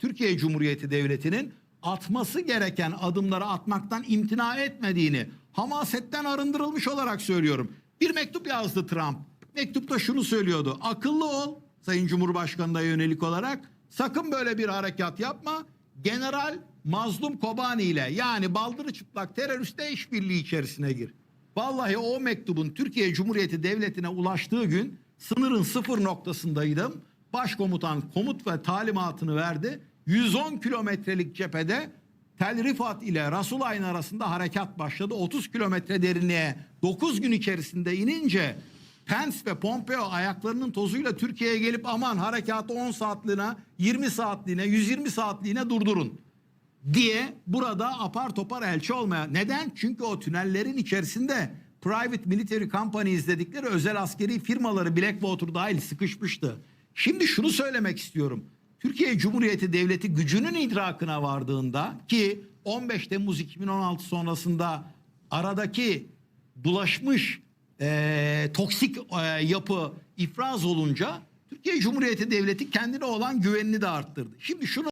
Türkiye Cumhuriyeti Devleti'nin atması gereken adımları atmaktan imtina etmediğini hamasetten arındırılmış olarak söylüyorum. Bir mektup yazdı Trump. Mektupta şunu söylüyordu. Akıllı ol Sayın Cumhurbaşkanı'na yönelik olarak. Sakın böyle bir harekat yapma. General Mazlum Kobani ile yani baldırı çıplak teröristle işbirliği içerisine gir. Vallahi o mektubun Türkiye Cumhuriyeti Devleti'ne ulaştığı gün sınırın sıfır noktasındaydım. Başkomutan komut ve talimatını verdi. 110 kilometrelik cephede Tel Rifat ile Rasulayn arasında harekat başladı. 30 kilometre derinliğe 9 gün içerisinde inince Pence ve Pompeo ayaklarının tozuyla Türkiye'ye gelip aman harekatı 10 saatliğine, 20 saatliğine, 120 saatliğine durdurun diye burada apar topar elçi olmaya. Neden? Çünkü o tünellerin içerisinde private military companies dedikleri özel askeri firmaları Blackwater dahil sıkışmıştı. Şimdi şunu söylemek istiyorum. Türkiye Cumhuriyeti Devleti gücünün idrakına vardığında ki 15 Temmuz 2016 sonrasında aradaki bulaşmış eee, toksik eee, yapı ifraz olunca Türkiye Cumhuriyeti Devleti kendine olan güvenini de arttırdı. Şimdi şunu